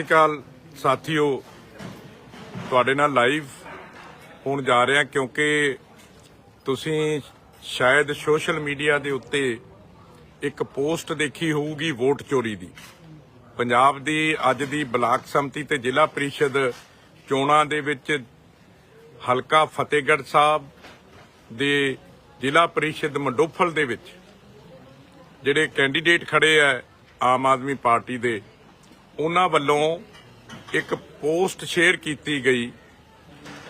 ਸਤਿ ਸ਼੍ਰੀ ਅਕਾਲ ਸਾਥੀਓ, ਤੁਹਾਡੇ ਨਾਲ ਲਾਈਵ ਹੋਣ ਜਾ ਰਿਹਾ ਕਿਉਂਕਿ ਤੁਸੀਂ ਸ਼ਾਇਦ ਸੋਸ਼ਲ ਮੀਡੀਆ ਦੇ ਉੱਤੇ ਇੱਕ ਪੋਸਟ ਦੇਖੀ ਹੋਊਗੀ ਵੋਟ ਚੋਰੀ ਦੀ। ਪੰਜਾਬ ਦੀ ਅੱਜ ਦੀ ਬਲਾਕ ਸੰਮਤੀ ਤੇ ਜ਼ਿਲ੍ਹਾ ਪ੍ਰੀਸ਼ਦ ਚੋਣਾਂ ਦੇ ਵਿੱਚ ਹਲਕਾ ਫਤਿਹਗੜ੍ਹ ਸਾਹਿਬ ਦੇ ਜ਼ਿਲ੍ਹਾ ਪ੍ਰੀਸ਼ਦ ਮੰਡੋਫਲ ਦੇ ਵਿੱਚ ਜਿਹੜੇ ਕੈਂਡੀਡੇਟ ਖੜੇ ਆ ਆਮ ਆਦਮੀ ਪਾਰਟੀ ਦੇ ਉਹਨਾਂ ਵੱਲੋਂ ਇੱਕ ਪੋਸਟ ਸ਼ੇਅਰ ਕੀਤੀ ਗਈ।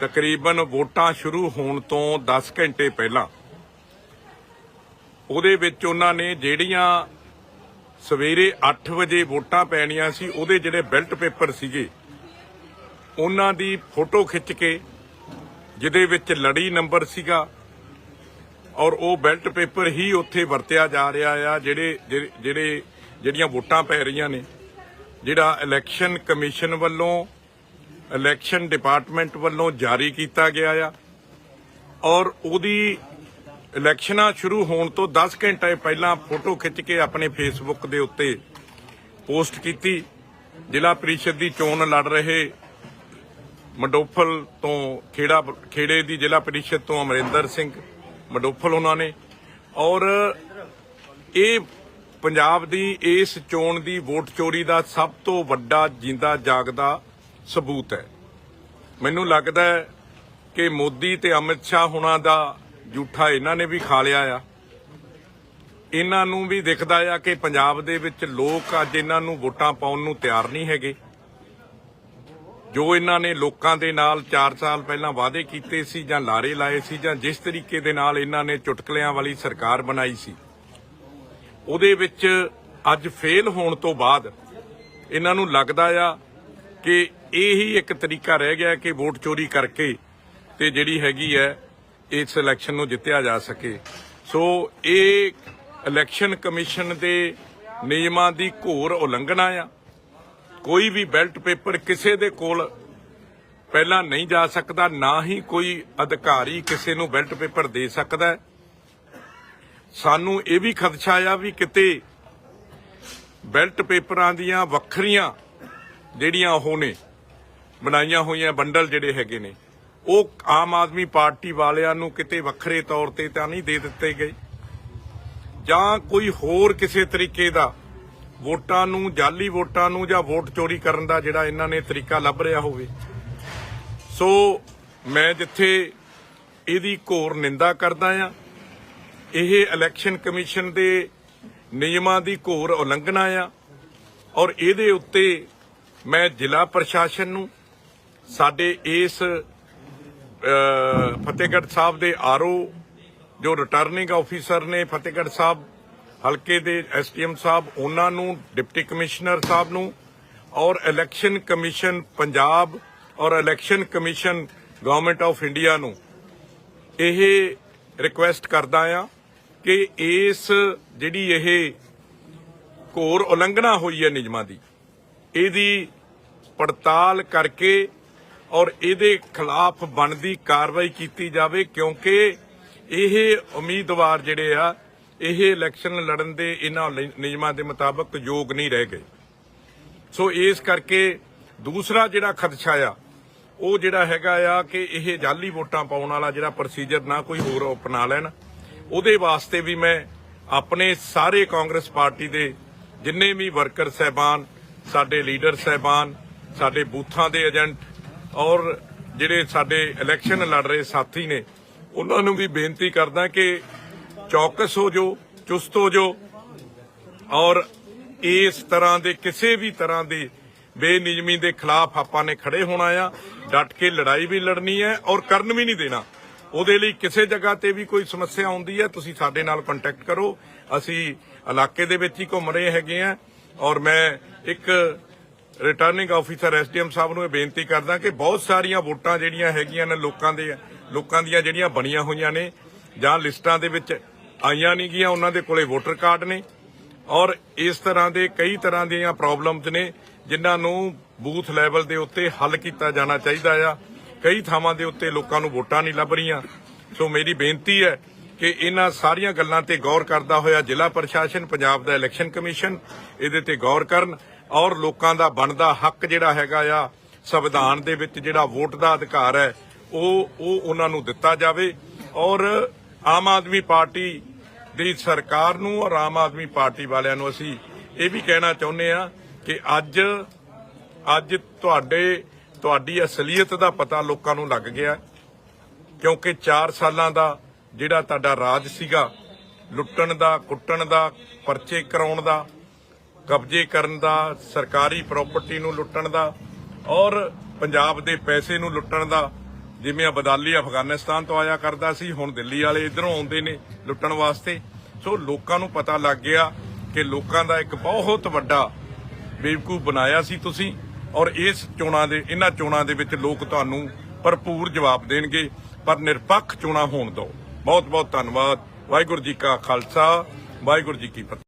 ਤਕਰੀਬਨ ਵੋਟਾਂ ਸ਼ੁਰੂ ਹੋਣ ਤੋਂ 10 ਘੰਟੇ ਪਹਿਲਾਂ। ਉਹਦੇ ਵਿੱਚ ਉਹਨਾਂ ਨੇ ਜਿਹੜੀਆਂ ਸਵੇਰੇ 8 ਵਜੇ ਵੋਟਾਂ ਪੈਣੀਆਂ ਸੀ, ਉਹਦੇ ਜਿਹੜੇ ਬੈਲਟ ਪੇਪਰ ਸੀਗੇ, ਉਹਨਾਂ ਦੀ ਫੋਟੋ ਖਿੱਚ ਕੇ, ਜਿਹਦੇ ਵਿੱਚ ਲੜੀ ਨੰਬਰ ਸੀਗਾ, ਔਰ ਉਹ ਬੈਲਟ ਪੇਪਰ ਹੀ ਉੱਥੇ ਵਰਤਿਆ ਜਾ ਰਿਹਾ ਆ ਜਿਹੜੇ ਜਿਹੜੇ- ਜਿਹੜੇ ਜਿਹੜੀਆਂ ਵੋਟਾਂ ਪੈ ਰਹੀਆਂ ਨੇ। ਜਿਹੜਾ ਇਲੈਕਸ਼ਨ ਕਮਿਸ਼ਨ ਵੱਲੋਂ ਇਲੈਕਸ਼ਨ ਡਿਪਾਰਟਮੈਂਟ ਵੱਲੋਂ ਜਾਰੀ ਕੀਤਾ ਗਿਆ ਆ ਔਰ ਉਹਦੀ ਇਲੈਕਸ਼ਨਾਂ ਸ਼ੁਰੂ ਹੋਣ ਤੋਂ 10 ਘੰਟੇ ਪਹਿਲਾਂ ਫੋਟੋ ਖਿੱਚ ਕੇ ਆਪਣੇ ਫੇਸਬੁੱਕ ਦੇ ਉੱਤੇ ਪੋਸਟ ਕੀਤੀ। ਜ਼ਿਲ੍ਹਾ ਪ੍ਰੀਸ਼ਦ ਦੀ ਚੋਣ ਲੜ ਰਹੇ ਮਡੋਫਲ ਤੋਂ ਖੇੜਾ, ਖੇੜੇ ਦੀ ਜ਼ਿਲ੍ਹਾ ਪ੍ਰੀਸ਼ਦ ਤੋਂ ਅਮਰਿੰਦਰ ਸਿੰਘ ਮਡੋਫਲ ਉਹਨਾਂ ਨੇ ਔਰ ਇਹ ਪੰਜਾਬ ਦੀ ਇਸ ਚੋਣ ਦੀ ਵੋਟ ਚੋਰੀ ਦਾ ਸਭ ਤੋਂ ਵੱਡਾ ਜਿੰਦਾ ਜਾਗਦਾ ਸਬੂਤ ਹੈ। ਮੈਨੂੰ ਲੱਗਦਾ ਹੈ ਕਿ ਮੋਦੀ ਤੇ ਅਮਿਤ ਸ਼ਾਹ ਹੁਣਾਂ ਦਾ ਝੂਠਾ ਇਹਨਾਂ ਨੇ ਵੀ ਖਾ ਲਿਆ ਆ। ਇਹਨਾਂ ਨੂੰ ਵੀ ਦਿਖਦਾ ਆ ਕਿ ਪੰਜਾਬ ਦੇ ਵਿੱਚ ਲੋਕ ਅੱਜ ਇਹਨਾਂ ਨੂੰ ਵੋਟਾਂ ਪਾਉਣ ਨੂੰ ਤਿਆਰ ਨਹੀਂ ਹੈਗੇ। ਜੋ ਇਹਨਾਂ ਨੇ ਲੋਕਾਂ ਦੇ ਨਾਲ 4 ਸਾਲ ਪਹਿਲਾਂ ਵਾਅਦੇ ਕੀਤੇ ਸੀ ਜਾਂ ਲਾਰੇ ਲਾਏ ਸੀ ਜਾਂ ਜਿਸ ਤਰੀਕੇ ਦੇ ਨਾਲ ਇਹਨਾਂ ਨੇ ਚੁਟਕਲਿਆਂ ਵਾਲੀ ਸਰਕਾਰ ਬਣਾਈ ਸੀ। ਉਹਦੇ ਵਿੱਚ ਅੱਜ ਫੇਲ ਹੋਣ ਤੋਂ ਬਾਅਦ ਇਹਨਾਂ ਨੂੰ ਲੱਗਦਾ ਆ ਕਿ ਇਹ ਹੀ ਇੱਕ ਤਰੀਕਾ ਰਹਿ ਗਿਆ ਕਿ ਵੋਟ ਚੋਰੀ ਕਰਕੇ ਤੇ ਜਿਹੜੀ ਹੈਗੀ ਹੈ, ਇਸ ਇਲੈਕਸ਼ਨ ਨੂੰ ਜਿੱਤਿਆ ਜਾ ਸਕੇ। ਸੋ ਇਹ ਇਲੈਕਸ਼ਨ ਕਮਿਸ਼ਨ ਦੇ ਨਿਯਮਾਂ ਦੀ ਘੋਰ ਉਲੰਘਣਾ ਆ। ਕੋਈ ਵੀ ਬੈਲਟ ਪੇਪਰ ਕਿਸੇ ਦੇ ਕੋਲ ਪਹਿਲਾਂ ਨਹੀਂ ਜਾ ਸਕਦਾ, ਨਾ ਹੀ ਕੋਈ ਅਧਿਕਾਰੀ ਕਿਸੇ ਨੂੰ ਬੈਲਟ ਪੇਪਰ ਦੇ ਸਕਦਾ ਸਾਨੂੰ ਇਹ ਵੀ ਖਦਸ਼ਾ ਆ ਵੀ ਕਿਤੇ ਬੈਲਟ ਪੇਪਰਾਂ ਦੀਆਂ ਵੱਖਰੀਆਂ ਜਿਹੜੀਆਂ ਉਹ ਨੇ, ਬਣਾਈਆਂ ਹੋਈਆਂ ਬੰਡਲ ਜਿਹੜੇ ਹੈਗੇ ਨੇ, ਉਹ ਆਮ ਆਦਮੀ ਪਾਰਟੀ ਵਾਲਿਆਂ ਨੂੰ ਕਿਤੇ ਵੱਖਰੇ ਤੌਰ ਤੇ ਤਾਂ ਨਹੀਂ ਦੇ ਦਿੱਤੇ ਗਏ। ਜਾਂ ਕੋਈ ਹੋਰ ਕਿਸੇ ਤਰੀਕੇ ਦਾ ਵੋਟਾਂ ਨੂੰ ਜਾਲੀ ਵੋਟਾਂ ਨੂੰ ਜਾਂ ਵੋਟ ਚੋਰੀ ਕਰਨ ਦਾ ਜਿਹੜਾ ਇਹਨਾਂ ਨੇ ਤਰੀਕਾ ਲੱਭ ਰਿਹਾ ਹੋਵੇ। ਸੋ ਮੈਂ ਜਿੱਥੇ ਇਹਦੀ ਘੋਰ ਨਿੰਦਾ ਕਰਦਾ ਆ ਇਹ ਇਲੈਕਸ਼ਨ ਕਮਿਸ਼ਨ ਦੇ ਨਿਯਮਾਂ ਦੀ ਘੋਰ ਉਲੰਘਣਾ ਆ ਔਰ ਇਹਦੇ ਉੱਤੇ ਮੈਂ ਜ਼ਿਲ੍ਹਾ ਪ੍ਰਸ਼ਾਸਨ ਨੂੰ, ਸਾਡੇ ਇਸ ਫਤਿਹਗੜ੍ਹ ਸਾਹਿਬ ਦੇ ਆਰਓ ਜੋ ਰਿਟਰਨਿੰਗ ਆਫੀਸਰ ਨੇ ਫਤਿਹਗੜ੍ਹ ਸਾਹਿਬ, ਹਲਕੇ ਦੇ ਐਸਟੀਐਮ ਸਾਹਿਬ, ਉਹਨਾਂ ਨੂੰ, ਡਿਪਟੀ ਕਮਿਸ਼ਨਰ ਸਾਹਿਬ ਨੂੰ ਔਰ ਇਲੈਕਸ਼ਨ ਕਮਿਸ਼ਨ ਪੰਜਾਬ ਔਰ election commission government of India ਨੂੰ ਇਹ ਰਿਕੁਐਸਟ ਕਰਦਾ ਆ ਕਿ ਇਸ ਜਿਹੜੀ ਇਹ ਘੋਰ ਉਲੰਘਣਾ ਹੋਈ ਹੈ ਨਿਯਮਾਂ ਦੀ, ਇਹਦੀ ਪੜਤਾਲ ਕਰਕੇ ਔਰ ਇਹਦੇ ਖਿਲਾਫ ਬਣਦੀ ਕਾਰਵਾਈ ਕੀਤੀ ਜਾਵੇ, ਕਿਉਂਕਿ ਇਹ ਉਮੀਦਵਾਰ ਜਿਹੜੇ ਆ, ਇਹ ਇਲੈਕਸ਼ਨ ਲੜਨ ਦੇ ਇਹਨਾਂ ਨਿਯਮਾਂ ਦੇ ਮੁਤਾਬਕ ਯੋਗ ਨਹੀਂ ਰਹਿ ਗਏ। ਸੋ ਇਸ ਕਰਕੇ ਦੂਸਰਾ ਜਿਹੜਾ ਖਦਸ਼ਾ ਆ, ਉਹ ਜਿਹੜਾ ਹੈਗਾ ਆ ਕਿ ਇਹ ਜਾਲੀ ਵੋਟਾਂ ਪਾਉਣ ਵਾਲਾ ਜਿਹੜਾ ਪ੍ਰੋਸੀਜਰ ਨਾ ਕੋਈ ਹੋਰ ਅਪਣਾ ਲੈਣ ਉਹਦੇ ਵਾਸਤੇ ਵੀ ਮੈਂ ਆਪਣੇ ਸਾਰੇ ਕਾਂਗਰਸ ਪਾਰਟੀ ਦੇ ਜਿੰਨੇ ਵੀ ਵਰਕਰ ਸਹਿਬਾਨ, ਸਾਡੇ ਲੀਡਰ ਸਹਿਬਾਨ, ਸਾਡੇ ਬੂਥਾਂ ਦੇ ਏਜੰਟ ਔਰ ਜਿਹੜੇ ਸਾਡੇ ਇਲੈਕਸ਼ਨ ਲੜ ਰਹੇ ਸਾਥੀ ਨੇ, ਉਹਨਾਂ ਨੂੰ ਵੀ ਬੇਨਤੀ ਕਰਦਾ ਕਿ ਚੌਕਸ ਹੋ ਜੋ ਚੁਸਤ ਹੋ ਜੋ ਔਰ ਇਸ ਤਰ੍ਹਾਂ ਦੇ ਕਿਸੇ ਵੀ ਤਰ੍ਹਾਂ ਦੀ ਬੇਨਿਯਮੀ ਦੇ ਖਿਲਾਫ ਆਪਾਂ ਨੇ ਖੜੇ ਹੋਣਾ ਆ, ਡਟ ਕੇ ਲੜਾਈ ਵੀ ਲੜਨੀ ਹੈ ਔਰ ਕਰਨ ਵੀ ਨਹੀਂ ਦੇਣਾ। ਉਹਦੇ ਲਈ ਕਿਸੇ ਜਗ੍ਹਾ ਤੇ ਵੀ ਕੋਈ ਸਮੱਸਿਆ ਆਉਂਦੀ ਹੈ, ਤੁਸੀਂ ਸਾਡੇ ਨਾਲ ਕੰਟੈਕਟ ਕਰੋ। ਅਸੀਂ ਇਲਾਕੇ ਦੇ ਵਿੱਚ ਹੀ ਘੁੰਮ ਰਹੇ ਹੈਗੇ ਆ ਔਰ ਮੈਂ ਇੱਕ ਰਿਟਰਨਿੰਗ ਆਫੀਸਰ ਐਸਡੀਐਮ ਸਾਹਿਬ ਨੂੰ ਇਹ ਬੇਨਤੀ ਕਰਦਾ ਕਿ ਬਹੁਤ ਸਾਰੀਆਂ ਵੋਟਾਂ ਜਿਹੜੀਆਂ ਹੈਗੀਆਂ ਨੇ ਲੋਕਾਂ ਦੇ, ਲੋਕਾਂ ਦੀਆਂ ਜਿਹੜੀਆਂ ਬਣੀਆਂ ਹੋਈਆਂ ਨੇ ਜਾਂ ਲਿਸਟਾਂ ਦੇ ਵਿੱਚ ਆਈਆਂ ਨਹੀਂ ਗਈਆਂ, ਉਹਨਾਂ ਦੇ ਕੋਲੇ ਵੋਟਰ ਕਾਰਡ ਨੇ ਔਰ ਇਸ ਤਰ੍ਹਾਂ ਦੇ ਕਈ ਤਰ੍ਹਾਂ ਦੀਆਂ ਪ੍ਰੋਬਲਮਸ ਨੇ ਜਿਨ੍ਹਾਂ ਨੂੰ ਬੂਥ ਲੈਵਲ ਦੇ ਉੱਤੇ ਹੱਲ ਕੀਤਾ ਜਾਣਾ ਚਾਹੀਦਾ ਆ। ਕਈ ਥਾਵਾਂ ਦੇ ਉੱਤੇ ਲੋਕਾਂ ਨੂੰ ਵੋਟਾਂ ਨਹੀਂ ਲੱਭ ਰਹੀਆਂ। ਸੋ ਮੇਰੀ ਬੇਨਤੀ ਹੈ ਕਿ ਇਹਨਾਂ ਸਾਰੀਆਂ ਗੱਲਾਂ ਤੇ ਗੌਰ ਕਰਦਾ ਹੋਇਆ ਜ਼ਿਲ੍ਹਾ ਪ੍ਰਸ਼ਾਸਨ, ਪੰਜਾਬ ਦਾ ਇਲੈਕਸ਼ਨ ਕਮਿਸ਼ਨ, ਇਹਦੇ ਤੇ ਗੌਰ ਕਰਨ ਔਰ ਲੋਕਾਂ ਦਾ ਬਣਦਾ ਹੱਕ ਜਿਹੜਾ ਹੈਗਾ ਆ, ਸੰਵਿਧਾਨ ਦੇ ਵਿੱਚ ਜਿਹੜਾ ਵੋਟ ਦਾ ਅਧਿਕਾਰ ਹੈ, ਉਹ ਉਹ ਉਹਨਾਂ ਨੂੰ ਦਿੱਤਾ ਜਾਵੇ ਔਰ ਆਮ ਆਦਮੀ ਪਾਰਟੀ ਦੀ ਸਰਕਾਰ ਨੂੰ ਔਰ ਆਮ ਆਦਮੀ ਪਾਰਟੀ ਵਾਲਿਆਂ ਨੂੰ ਅਸੀਂ ਇਹ ਵੀ ਕਹਿਣਾ ਚਾਹੁੰਦੇ ਆ ਕਿ ਅੱਜ ਅੱਜ ਤੁਹਾਡੇ ਤੁਹਾਡੀ ਅਸਲੀਅਤ ਦਾ ਪਤਾ ਲੋਕਾਂ ਨੂੰ ਲੱਗ ਗਿਆ ਕਿਉਂਕਿ 4 ਸਾਲਾਂ ਦਾ ਜਿਹੜਾ ਤੁਹਾਡਾ ਰਾਜ ਸੀਗਾ, ਲੁੱਟਣ ਦਾ, ਕੁੱਟਣ ਦਾ, ਪਰਚੇ ਕਰਾਉਣ ਦਾ, ਕਬਜ਼ੇ ਕਰਨ ਦਾ, ਸਰਕਾਰੀ ਪ੍ਰਾਪਰਟੀ ਨੂੰ ਲੁੱਟਣ ਦਾ ਔਰ ਪੰਜਾਬ ਦੇ ਪੈਸੇ ਨੂੰ ਲੁੱਟਣ ਦਾ, ਜਿਵੇਂ ਅਬਦਾਲੀ ਅਫਗਾਨਿਸਤਾਨ ਤੋਂ ਆਇਆ ਕਰਦਾ ਸੀ, ਹੁਣ ਦਿੱਲੀ ਵਾਲੇ ਇਧਰੋਂ ਆਉਂਦੇ ਨੇ ਲੁੱਟਣ ਵਾਸਤੇ। ਸੋ ਲੋਕਾਂ ਨੂੰ ਪਤਾ ਲੱਗ ਗਿਆ ਕਿ ਲੋਕਾਂ ਦਾ ਇੱਕ ਬਹੁਤ ਵੱਡਾ ਬੇਵਕੂਫ ਬਣਾਇਆ ਸੀ ਤੁਸੀਂ। ਔਰ ਇਸ ਚੋਣਾਂ ਦੇ, ਇਹਨਾਂ ਚੋਣਾਂ ਦੇ ਵਿੱਚ ਲੋਕ ਤੁਹਾਨੂੰ ਭਰਪੂਰ ਜਵਾਬ ਦੇਣਗੇ, ਪਰ ਨਿਰਪੱਖ ਚੋਣਾਂ ਹੋਣ ਦਿਓ। ਬਹੁਤ ਬਹੁਤ ਧੰਨਵਾਦ। ਵਾਹਿਗੁਰੂ ਜੀ ਕਾ ਖਾਲਸਾ, ਵਾਹਿਗੁਰੂ ਜੀ ਕੀ ਫਤਿਹ।